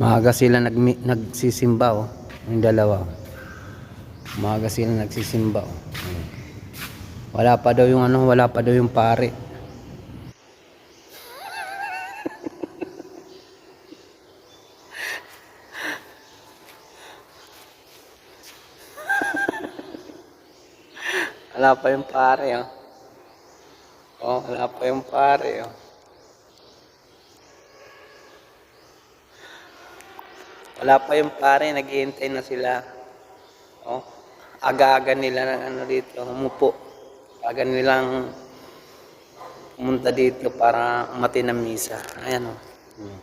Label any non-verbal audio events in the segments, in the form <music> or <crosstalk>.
Maaga sila nag nagsisimba oh. Yung dalawa. oh. Maaga sila nagsisimba oh. Wala pa daw yung ano, wala pa daw yung pare. <laughs> wala pa yung pare oh. Oh, wala pa yung pare oh. Wala pa yung pare, naghihintay na sila. Oh, aga-aga nila ng ano dito, humupo. Aga nilang pumunta dito para umati ng misa. Ayan oh. Hmm.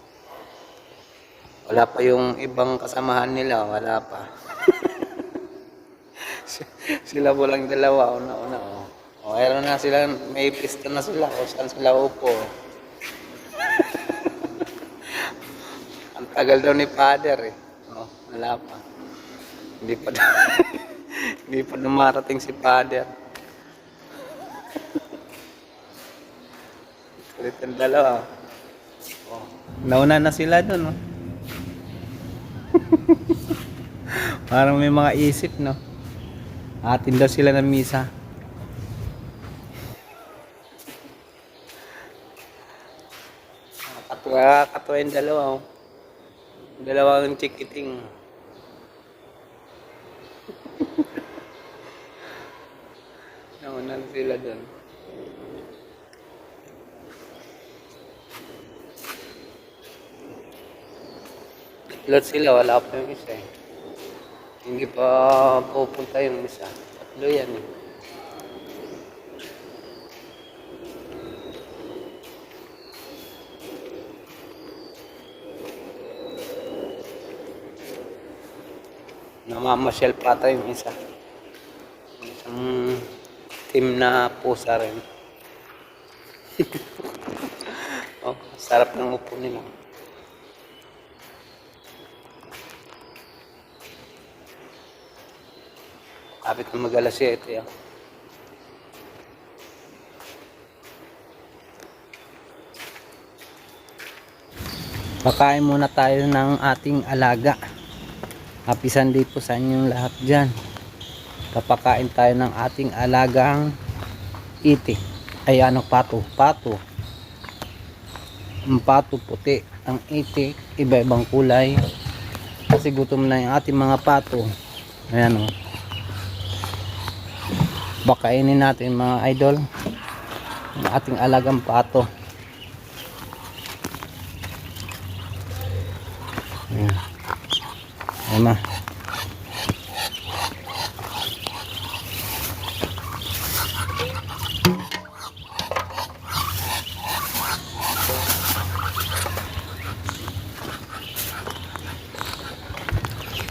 Wala pa yung ibang kasamahan nila, wala pa. <laughs> sila po lang dalawa, una-una oh. Oh, ayun na sila, may pista na sila, o saan sila upo. Tagal daw ni Father eh. Oh, wala pa. Hindi pa <laughs> hindi pa dumarating si Father. Ulit ang dalawa. Oh. Nauna na sila doon, oh. <laughs> Parang may mga isip, no? Atin daw sila ng misa. Katuwa, katuwa yung dalawa, oh. Dalawang chikiting. <laughs> Nauna na sila doon. Lot sila, wala pa yung isa eh. Hindi pa pupunta yung isa. Tatlo yan eh. Namamasyal pa tayo yung isa. Isang team na pusa rin. <laughs> oh, sarap ng upo nila. Kapit na mag-alas 7 yan. Pakain muna tayo ng ating alaga. Happy Sunday po sa inyong lahat dyan. Papakain tayo ng ating alagang iti. Ay ano pato? Pato. Ang pato puti. Ang iti, iba-ibang kulay. Kasi gutom na yung ating mga pato. Ayan o. Bakainin natin mga idol. Ang ating alagang pato. Ayan ma.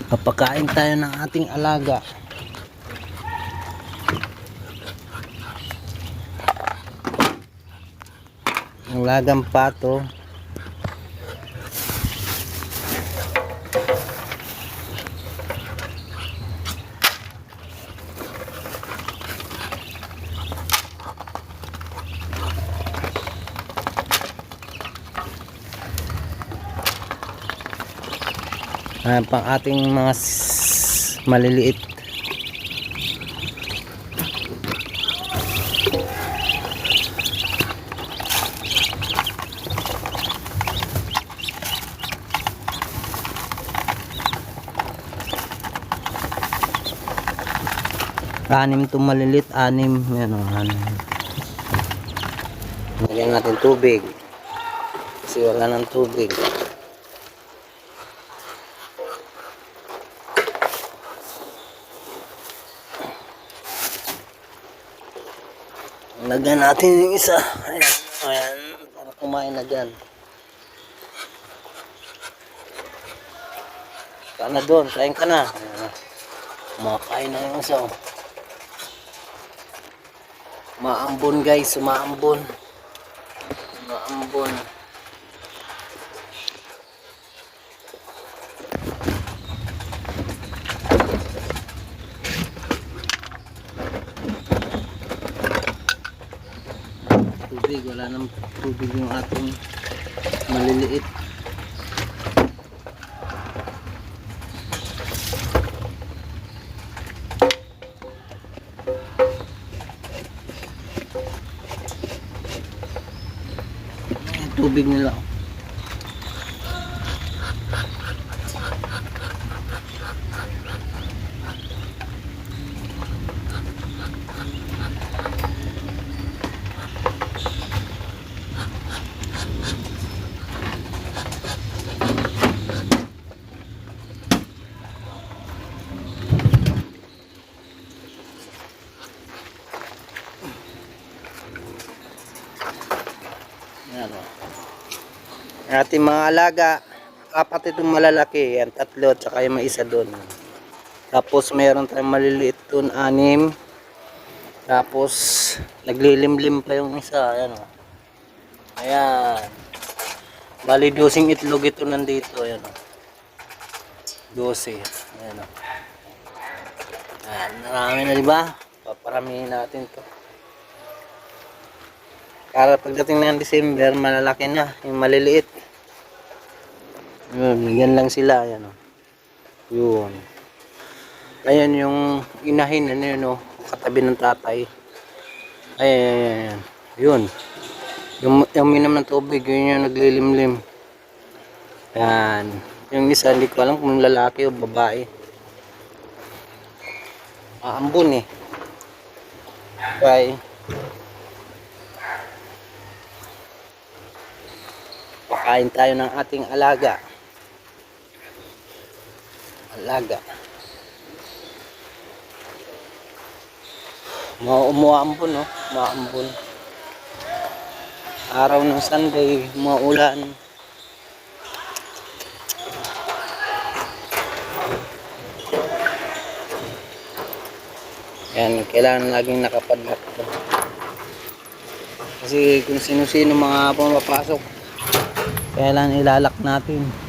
Papakain tayo ng ating alaga. Ang lagang pato. Ayan pang ating mga maliliit. Anim to maliliit, anim. Yan o, anim. Lagyan natin tubig. Kasi wala ng tubig. Lagyan natin yung isa. Ayan. Ayan. Para kumain na dyan. Kain na doon. Kain ka na. Ayan. Kumakain na yung isa. oh. Maambon guys. Maambon. Maambon. tubig. Wala nang tubig yung atong maliliit. Tubig nila. Yan o. Ating mga alaga, apat itong malalaki, yan, tatlo, tsaka yung may isa doon. Tapos meron tayong maliliit doon, anim. Tapos, naglilimlim pa yung isa, ayan o. Ayan. Bali, dosing itlog ito nandito, ayan o. Dose, ayan o. Ayan, marami na, di ba? Paparamihin natin to. Para pagdating ng December, malalaki na, yung maliliit. Yun, yan lang sila, yan o. Yun. Ayan yung inahin, ano yun o, katabi ng tatay. Ayan, ayan, ayan. Yun. Yung, yung minam ng tubig, yun yung naglilimlim. Yan. Yung isa, hindi ko alam kung lalaki o babae. Aambon eh. Bye. Pakain tayo ng ating alaga. Alaga. Umuambon, no? Maambon. Araw ng Sunday, maulan. Yan, kailangan laging nakapadlock. Kasi kung sino-sino mga pumapasok, kailangan ilalak natin.